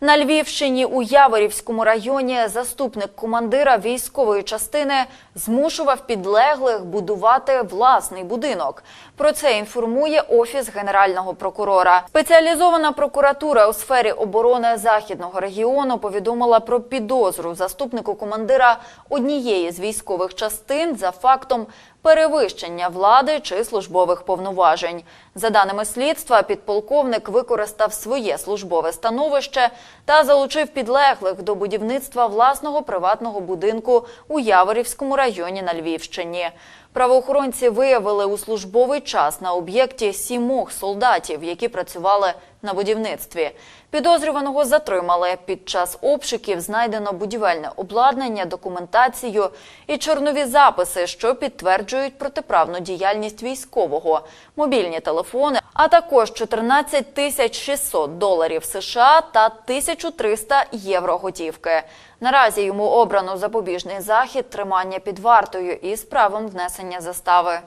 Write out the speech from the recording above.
На Львівщині у Яворівському районі заступник командира військової частини змушував підлеглих будувати власний будинок. Про це інформує офіс генерального прокурора. Спеціалізована прокуратура у сфері оборони західного регіону повідомила про підозру заступнику командира однієї з військових частин за фактом перевищення влади чи службових повноважень. За даними слідства, підполковник використав своє службове становище та залучив підлеглих до будівництва власного приватного будинку у Яворівському районі на Львівщині. Правоохоронці виявили у службовий час на об'єкті сімох солдатів, які працювали на будівництві. Підозрюваного затримали. Під час обшуків знайдено будівельне обладнання, документацію і чорнові записи, що підтверджують протиправну діяльність військового, мобільні телефони, а також 14 тисяч 600 доларів США та 1300 євро готівки. Наразі йому обрано запобіжний захід тримання під вартою із правом внесення застави.